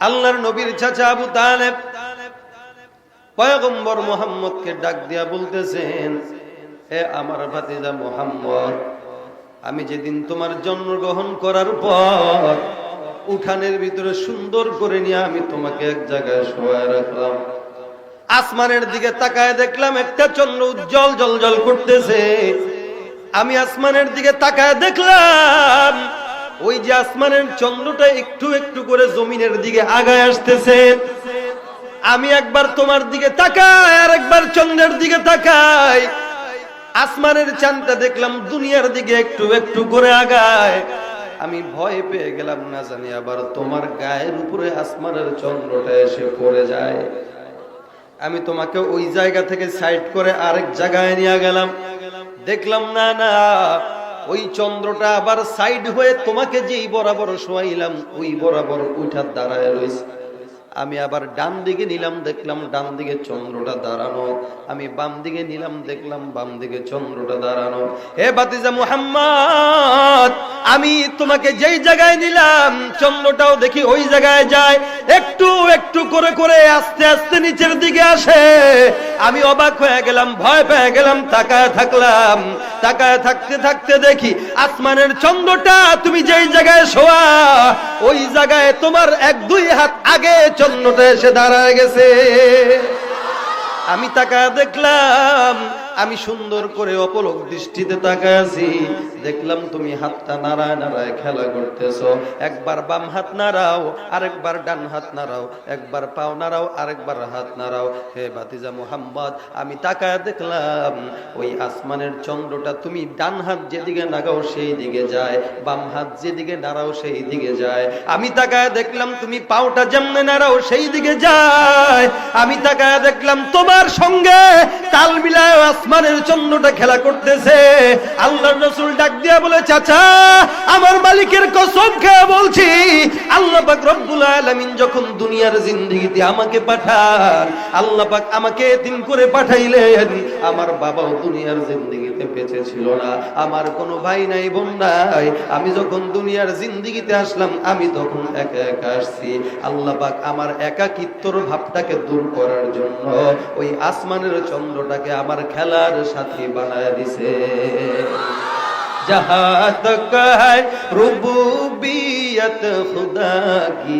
আল্লাহর নবীর চাচা আবু তালেব পয়গম্বর মোহাম্মদকে ডাক দিয়া বলতেছেন হে আমার ভাতিজা মোহাম্মদ, আমি যেদিন তোমার জন্মগ্রহণ করার পর উঠানের ভিতরে সুন্দর করে নিয়ে আমি তোমাকে এক জায়গায় শোয়া রাখলাম। আসমানের দিকে তাকায় দেখলাম একটা চন্দ্র উজ্জ্বল জল জল করতেছে। আমি আসমানের দিকে তাকায় দেখলাম ওই যে আসমানের চন্দ্রটা একটু একটু করে জমিনের দিকে আগায় আসতেছে। আমি একবার তোমার দিকে তাকাই, আর একবার চন্দ্রের দিকে তাকাই। আসমানের চাঁদটা দেখলাম দুনিয়ার দিকে একটু একটু করে আগায়। আমি ভয় পেয়ে গেলাম, না জানি আবার তোমার গায়ের উপরে আসমানের চন্দ্রটা এসে পড়ে যায়। আমি তোমাকে ওই জায়গা থেকে সাইড করে আরেক জায়গায় নিয়ে গেলাম। দেখলাম, না না ওই চন্দ্রটা আবার সাইড হয়ে তোমাকে যেই বরাবর শোয়াইলাম, ওই বরাবর উঠার দাঁড়ায় রয়েছে। আমি আবার ডান দিকে নিলাম, দেখলাম ডান দিকে চন্দ্রটা দাঁড়ানো। আমি বাম দিকে নিলাম, দেখলাম বাম দিকে চন্দ্রটা দাঁড়ানো। হে বাতিজা মুহাম্মদ, আমি তোমাকে যেই জায়গায় নিলাম, চন্দ্রটাও দেখি ওই জায়গায় যায়। একটু একটু করে করে আস্তে আস্তে নিচের দিকে আসে। আমি অবাক হয়ে গেলাম, ভয় পেয়ে গেলাম, তাকায় থাকলাম। তাকায় থাকতে থাকতে দেখি আসমানের চন্দ্রটা তুমি যেই জায়গায় শোয়া, ওই জায়গায় তোমার এক দুই হাত আগে চন্দ্রটা এসে দাঁড়ায় গেছে। আমি তাকায় দেখলাম আমি সুন্দর করে অপলক দৃষ্টিতে তাকায় আছি। দেখলাম তুমি হাতটা নাড়ায় নাড়ায় খেলা করতেছ। একবার বাম হাত নাড়াও, আরেকবার ডান হাত নাড়াও, একবার পাও নাড়াও, আরেকবার হাত নাড়াও। হে বাতিজা মোহাম্মদ, আমি তাকায় দেখলাম, ওই আসমানের চন্দ্রটা তুমি ডান হাত যেদিকে নাগাও সেই দিকে যায়, বাম হাত যেদিকে নাড়াও সেই দিকে যায়। আমি তাকায় দেখলাম তুমি পাওটা যেমনে নাড়াও সেই দিকে যায়। আমি তাকায় দেখলাম তোমার সঙ্গে তাল মিলায় আসমানের চন্দ্রটা খেলা করতেছে। আল্লাহর রসুল ডাক দিয়া বলে, চাচা, আমার মালিকের কসম খেয়ে বলছি, আল্লাহ পাক রব্বুল আলামিন যখন দুনিয়ার জিন্দেগিতে আমাকে পাঠান, আল্লাহ পাক আমাকে দিন করে পাঠাইলেন, আমার বাবাও দুনিয়ার জিন্দেগিতে বেঁচে ছিল না আমার কোনো ভাই নাই বোন নাই আমি যখন দুনিয়ার জিন্দেগিতে আসলাম আমি তখন একা একা আসছি আল্লাহ পাক আমার একাকিত্বর ভাবটাকে দূর করার জন্য ওই আসমানের চন্দ্রটাকে আমার খেলার সাথী বানায় দিছে जहाँ तक है रुबूबियत खुदा की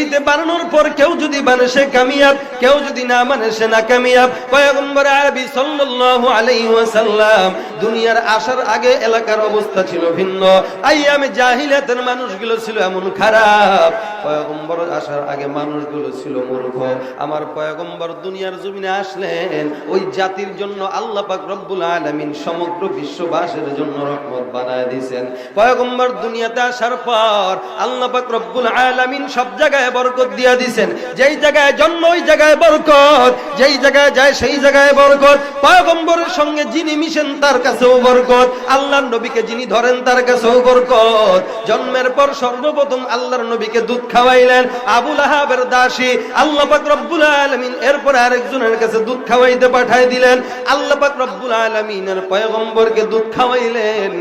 জিন্দগিতে বানানোর পর কেউ যদি মানে সে কামিয়াব, কেউ যদি না মানে সে না কামিয়াব পয়গম্বর আরবি সাল্লাল্লাহু আলাইহি ওয়াসাল্লাম দুনিয়ার আসার আগে এলাকার অবস্থা ছিল ভিন্ন। আইয়ামে জাহিলিয়াতের মানুষগুলো ছিল এমন খারাপ। পয়গম্বর আসার আগে মানুষগুলো ছিল মূর্খ। আমার পয়গম্বর দুনিয়ার জমিনে আসলেন, ওই জাতির জন্য আল্লাহ পাক রব্বুল আলামিন সমগ্র বিশ্ববাসীর জন্য রহমত বানায় দিয়েছেন। পয়গম্বর দুনিয়াতে আসার পর আল্লাহ পাক রব্বুল আলামিন সব জায়গায় বরকত দিয়া দিয়েছেন যেই জায়গায় জন্ম, ওই জায়গায় বরকত। যেই জায়গায় যায়, সেই জায়গায় বরকত। পয়গম্বরের সঙ্গে যিনি মিশেন, তার কাছেও বরকত। আল্লাহর নবীকে যিনি ধরেন, তার কাছেও বরকত। জন্মের পর সর্বপ্রথম আল্লাহর নবীকে দুধ খাওয়াইলেন। আবুল আহাবের দাসী আল্লাহ পাক রব্বুল আলামিন এরপর আরেকজনের কাছে দুধ খাওয়াইতে পাঠাই দিলেন। আল্লাহ পাক রব্বুল আলামিনের পয়গম্বরকে দুধ খাওয়াইলেন।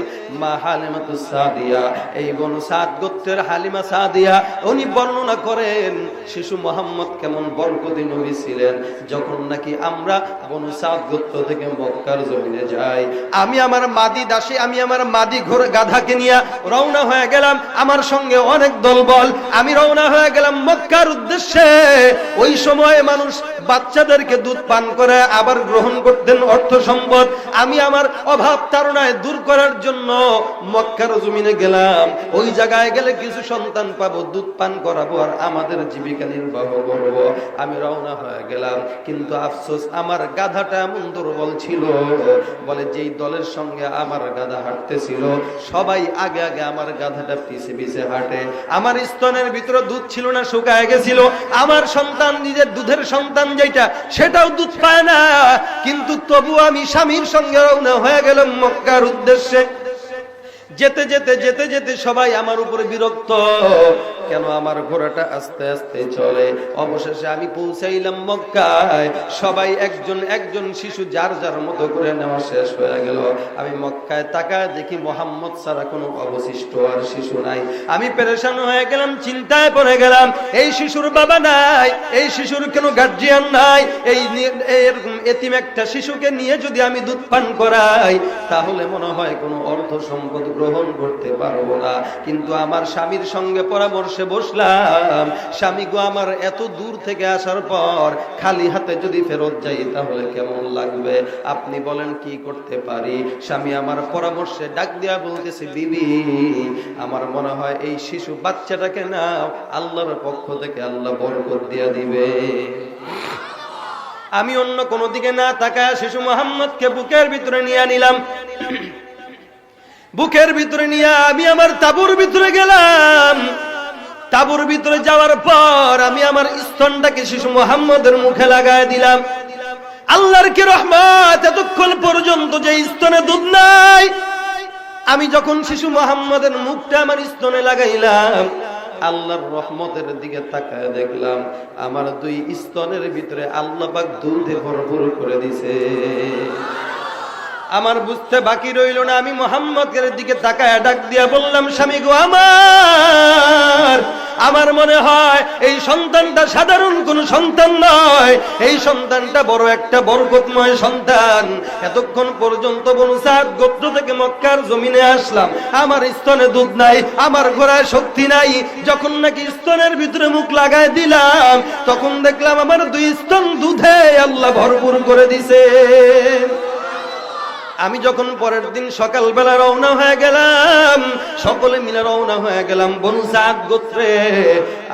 মা হালিমাতু সাদিয়া, এই বনু সাদ গোত্রের হালিমা সাদিয়া, উনি বর্ণনা করেন। শিশু মোহাম্মদ কেমন বরকতি নবী ছিলেন। যখন নাকি আমরা বনু সাদ গোত্র থেকে মক্কার জমিনে যাই, আমি আমার মাদি দাসী, আমি আমার মাদি ঘোর গাধাকে নিয়ে রওনা হয়ে গেলাম। আমার সঙ্গে অনেক দলবল, আমি রওনা হয়ে গেলাম মক্কার উদ্দেশ্যে। ওই সময় মানুষ বাচ্চাদেরকে দুধ পান করে আবার গ্রহণ করতেন অর্থ সম্পদ, আমি আমার অভাব তারণায় দূর করার জন্য মক্কার জমিনে গেলাম। ওই জায়গায় গেলে কিছু সন্তান পাবো, দুধ পান করাবো আর আমাদের জীবিকা নির্বাহ করব। আমি রওনা হয়ে গেলাম, কিন্তু আফসোস, আমার গাধাটা এমন দুর্বল ছিল। বলে, যেই দলের সঙ্গে আমার গাধা হাঁটতেছিল, সবাই আগে আগে আমার গাধাটা পিছে পিছে হাঁটে। আমার স্তনের ভিতরে দুধ ছিল না, শুকায় গেছিল। আমার সন্তান নিজের দুধের সন্তান যেটা সেটাও দুধ পায় না। কিন্তু তবু আমি স্বামীর সঙ্গে রওনা হয়ে গেলাম মক্কার উদ্দেশ্যে। যেতে যেতে যেতে যেতে সবাই আমার উপরে বিরক্ত। কেন আমার ঘোড়াটা আস্তে আস্তে চলে? অবশেষে আমি পৌঁছাইলাম মক্কায়। সবাই একজন একজন শিশু যার যার মতো করে নেওয়া শেষ হয়ে গেল। আমি মক্কায় তাকায় দেখি মোহাম্মদ ছাড়া কোনো অবশিষ্ট আর শিশু নাই। আমি পেরেশান হয়ে গেলাম, চিন্তায় পড়ে গেলাম, এই শিশুর বাবা নাই, এই শিশুর কেন গার্জিয়ান নাই, এই এরকম এতিম একটা শিশুকে নিয়ে যদি আমি দুধ পান করাই, তাহলে মনে হয় কোনো অর্থ সম্পদ গ্রহণ করতে পারব না। কিন্তু আমার স্বামীর সঙ্গে পরামর্শে বসলাম, স্বামী গো, আমার এত দূর থেকে আসার পর খালি হাতে যদি ফেরত যাই তাহলে কেমন লাগবে? আপনি বলেন, কি করতে পারি? স্বামী আমার পরামর্শে ডাক দিয়া বলতেছে, বিবি, আমার মনে হয় এই শিশু বাচ্চাটাকে নাও, আল্লাহর পক্ষ থেকে আল্লাহ বরকত দিয়া দিবে। আমি অন্য কোনো দিকে না তাকায় শিশু মোহাম্মদকে বুকের ভিতরে নিয়ে নিলাম। বুকের ভিতরে নিয়ে আমি আমার তাবুর ভিতরে গেলাম। তাবুর ভিতরে যাওয়ার পর আমি আমার স্তনটাকে শিশু মোহাম্মদের মুখে লাগায় দিলাম। আল্লাহর কি রহমত? এতক্ষণ পর্যন্ত যে স্তনে দুধ নাই, আমি যখন শিশু মোহাম্মদের মুখটা আমার স্তনে লাগাইলাম, আল্লাহর রহমতের দিকে তাকায় দেখলাম, আমার দুই স্তনের ভিতরে আল্লাহ পাক দুধে ভরপুর করে দিছে। আমার বুঝতে বাকি রইল না, আমি মোহাম্মদের দিকে তাকায় ডাক দিয়া বললাম, স্বামী গো আমার আমার মনে হয় এই সন্তানটা সাধারণ কোন সন্তান নয়। এই সন্তানটা বড় একটা বরকতময় সন্তান। এতক্ষণ পর্যন্ত বনুসাদ গোত্র থেকে মক্কার জমিনে আসলাম। আমার স্তনে দুধ নাই, আমার ঘোড়ায় শক্তি নাই। যখন নাকি স্তনের ভিতরে মুখ লাগায় দিলাম, তখন দেখলাম আমার দুই স্তন দুধে আল্লাহ ভরপুর করে দিছে। আমি যখন পরের দিন সকালবেলা রওনা হয়ে গেলাম, সকলে মিলে রওনা হয়ে গেলাম, বনু সাদ গোত্রে।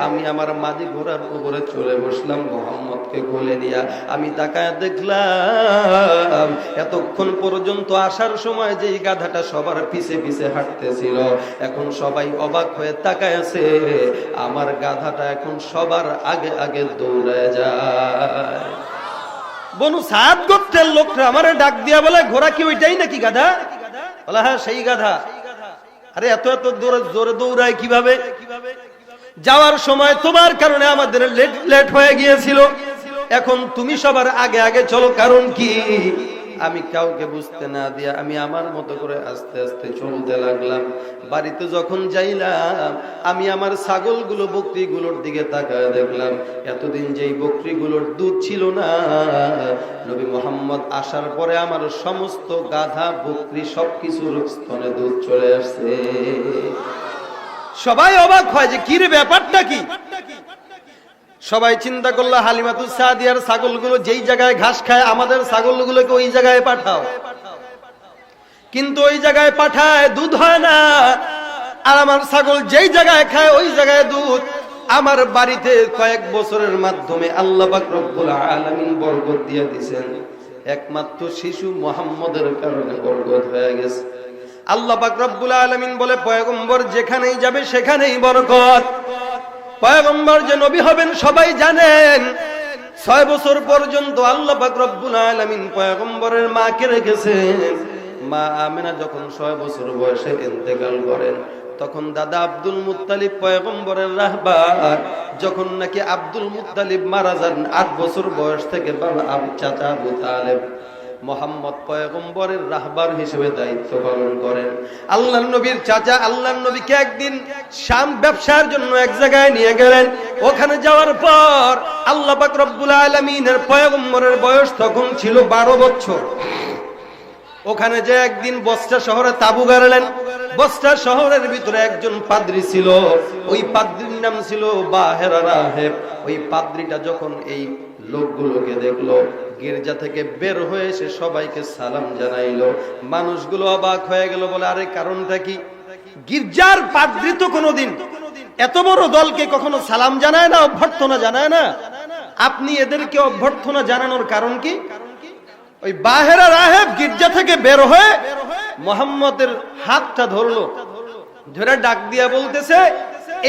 আমি আমার মাঝি ঘোড়ার উপরে চলে বসলাম, মোহাম্মদকে কোলে নিয়া আমি তাকায় দেখলাম, এতক্ষণ পর্যন্ত আসার সময় যেই গাধাটা সবার পিছে পিছে হাঁটতেছিল, এখন সবাই অবাক হয়ে তাকায় আছে। আমার গাধাটা এখন সবার আগে আগে দৌড়ে যায়। বনু সাদ গোত্রের লোকরা আমারে ডাক দিয়া বলে, ঘোড়া কি ওইটাই নাকি গাধা? বলে হ্যাঁ সেই গাধা। আরে, এত এত দৌড়ে জোরে দৌড়ায় কীভাবে? যাওয়ার সময় তোমার কারণে আমাদের লেট লেট হয়ে গিয়েছিল। এখন তুমি সবার আগে আগে চলো, কারণ কি? আমি কাউকে বুঝতে না দিয়া আমি আমার মতো করে আস্তে আস্তে চলতে লাগলাম। বাড়িতে যখন যাইলাম, আমি আমার ছাগলগুলো, বকরিগুলোর দিকে তাকায় দেখলাম। এতদিন যেই বকরিগুলোর দুধ ছিল না, নবী মোহাম্মদ আসার পরে আমার সমস্ত গাধা, বকরি সবকিছুর স্তনে দুধ চলে আসছে। সবাই অবাক হয় যে, কিরে ব্যাপারটা কি? সবাই চিন্তা করল হালিমাতুল সাদিয়ার ছাগলগুলো যেই জায়গায় ঘাস খায়, আমাদের ছাগলগুলোকে ওই জায়গায় পাঠাও। কিন্তু ওই জায়গায় পাঠায় দুধ হয় না। আর আমার ছাগল যেই জায়গায় খায়, ওই জায়গায় দুধ। আমার বাড়িতে কয়েক বছরের মাধ্যমে আল্লাহ বরকত দিয়ে দিয়েছেন। একমাত্র শিশু মোহাম্মদের কারণে বরকত হয়ে গেছে। আল্লাহ রব্বুল আলামিন বলে, পয়গম্বর যেখানেই যাবে, সেখানেই বরকত। পয়গম্বর যে নবী হবেন, সবাই জানেন। ছয় বছর পর্যন্ত আল্লাহ পাক রব্বুল আলামিন পয়গম্বরের মাকে রেখেছেন। মা আমেনা যখন ছয় বছর বয়সে ইন্তেকাল করেন, তখন দাদা আব্দুল মুত্তালিব পয়গম্বরের রাহবার, যখন নাকি আব্দুল মুত্তালিব মারা যান, আট বছর বয়স থেকে বাবা চাচা আবু তালেব। মোহাম্মদ পয়গম্বরের রাহবার হিসেবে দায়িত্ব পালন করেন। আল্লাহ নবীর চাচা আল্লাহ নবীকে একদিন শাম ব্যবসার জন্য এক জায়গায় নিয়ে গেলেন। ওখানে যাওয়ার পর আল্লাহ পাক রব্বুল আলমিনের পয়গম্বরের বয়স তখন ছিল বারো বছর। ওখানে যে একদিন বস্তা শহরে তাবু গাড়লেন। বস্তা শহরের ভিতরে একজন পাদ্রি ছিল। ওই পাদ্রির নাম ছিল বাহেরা রাহেব। ওই পাদ্রিটা যখন এই লোকগুলোকে দেখল গির্জা থেকে বের হয়ে সে সবাইকে সালাম জানাইলো। মানুষগুলো অবাক হয়ে গেল বলে, আরে, কারণটা কি? গির্জার পাদ্রি তো কোনোদিন এত বড় দলকে কখনো সালাম জানায় না, অভ্যর্থনা জানায় না? আপনি এদেরকে অভ্যর্থনা জানানোর কারণ কি? ওই বাহেরা রাহেব গির্জা থেকে বের হয়ে মোহাম্মদের হাতটা ধরলো। ধরে ডাক দিয়া বলতেছে,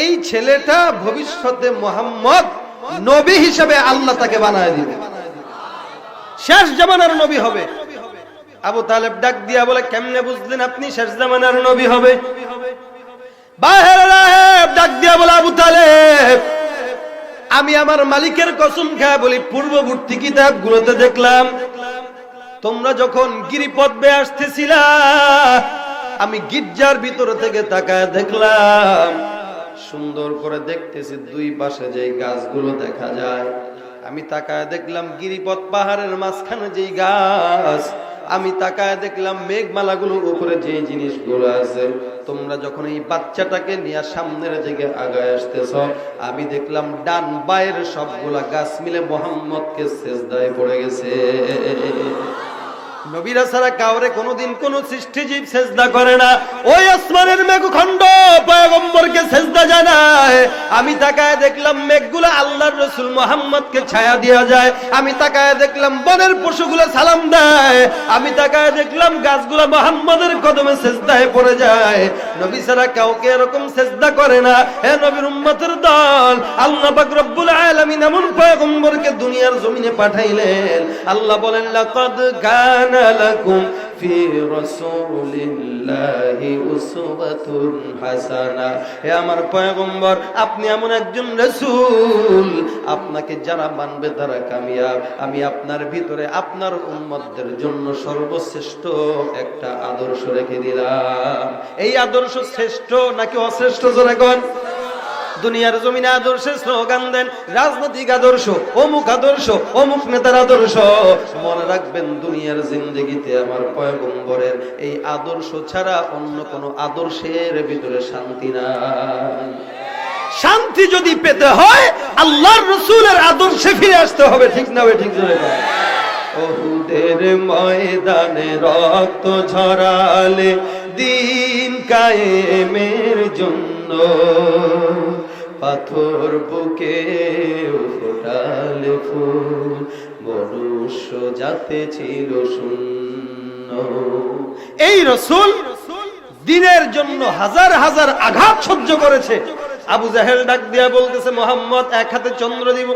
এই ছেলেটা ভবিষ্যতে মোহাম্মদ নবী হিসেবে আল্লাহ তাকে বানায় দিবে। শেষ জামানার নবী হবে। আবু তালেব ডাক দিয়া বলে, কেমনে বুঝলেন আপনি শেষ জামানার নবী হবে? আমি আমার মালিকের কসম খায় বলি, পূর্ববর্তী কিতাব গুলোতে দেখলাম, তোমরা যখন গিরিপথ বে আসতেছিলা, আমি গির্জার ভিতর থেকে তাকায় দেখলাম, সুন্দর করে দেখতেছি দুই পাশে যে গাছগুলো দেখা যায়। আমি তাকায় দেখলাম গিরিপথ পাহাড়ের মাঝখানে যেই গাছ, আমি তাকায় দেখলাম মেঘমালাগুলোর উপরে যে জিনিসগুলো আছে। তোমরা যখন এই বাচ্চাটাকে নিয়ে সামনের দিকে আগায় আসতেছ, আমি দেখলাম ডান বাইরের সবগুলা গাছ মিলে মোহাম্মদকে শেষ দায় পড়ে গেছে। নবীরা ছাড়া কাউরে কোনোদিন কোন সৃষ্টিজীব সেজদা করে না। ওই আসমানের মেঘখণ্ড পয়গম্বরকে সেজদা জানায়। আমি তাকায় দেখলাম মেঘগুলো আল্লাহর রসুল মোহাম্মদকে ছায়া দেওয়া যায়। আমি তাকায় দেখলাম বনের পশুগুলো সালাম দেয়। আমি তাকায় দেখলাম গাছগুলো মোহাম্মদের কদমে সেজদায় পড়ে যায়। নবী ছাড়া কাউকে এরকম সেজদা করে না। হে নবীর উম্মতের দল, আল্লাহ পাক রব্বুল আলামিন এমন পয়গম্বরকে দুনিয়ার জমিনে পাঠাইলেন। আল্লাহ বলেন, লাকাদ কানা লাকুম ফি রাসূলিল্লাহি উসওয়াতুন হাসানা হে আমার পয়গম্বর, আপনি এমন একজন রাসূল। আপনাকে যারা মানবে তারা কামিয়াব। আমি আপনার ভিতরে আপনার উম্মতদের জন্য সর্বশ্রেষ্ঠ একটা আদর্শ রেখে দিলাম। এই আদর্শ শ্রেষ্ঠ নাকি অশ্রেষ্ঠ জোরে কোন? দুনিয়ার জমিনে আদর্শের স্লোগান দেন। রাজনৈতিক আদর্শ, অমুক আদর্শ, অমুক নেতার আদর্শ। মনে রাখবেন, দুনিয়ার জিন্দগিতে আমার পয়গম্বরের এই আদর্শ ছাড়া অন্য কোন আদর্শের ভিতরে শান্তি নাই। শান্তি যদি পেতে হয়, আল্লাহর রসুলের আদর্শে ফিরে আসতে হবে। ঠিক না ঠিক বলেন। ওহুদের ময়দানে রক্ত ঝরালে দিন কায়েমের জন্য পাথর বুকে ফোটালে ফুল, মনুষ্য যাতে ছিল শূন্য। এই রসুল দিনের জন্য হাজার হাজার আঘাত সহ্য করেছে। আবু জাহেল ডাক দিয়া বলতেছে, মোহাম্মদ, এক হাতে চন্দ্র দিব।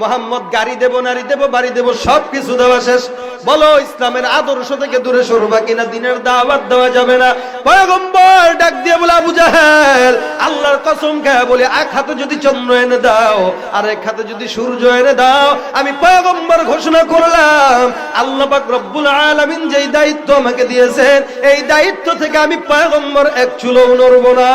মোহাম্মদ, গাড়ি দেব, নারী দেব, বাড়ি দেব সব কিছু দেওয়া শেষ। বলো, ইসলামের আদর্শ থেকে দূরে সরবা কিনা, দিনের দাওয়াত দেওয়া যাবে না। পয়গম্বর ডাক দিয়ে বলে, আবু জাহেল, আল্লাহর কসম খায় বলে, এক হাতে যদি চন্দ্র এনে দাও, আর এক হাতে যদি সূর্য এনে দাও, আমি পয়গম্বর ঘোষণা করলাম, আল্লাহ পাক রব্বুল আলামিন যেই দায়িত্ব আমাকে দিয়েছেন, এই দায়িত্ব থেকে আমি পয়গম্বর এক চুলও নড়ব না।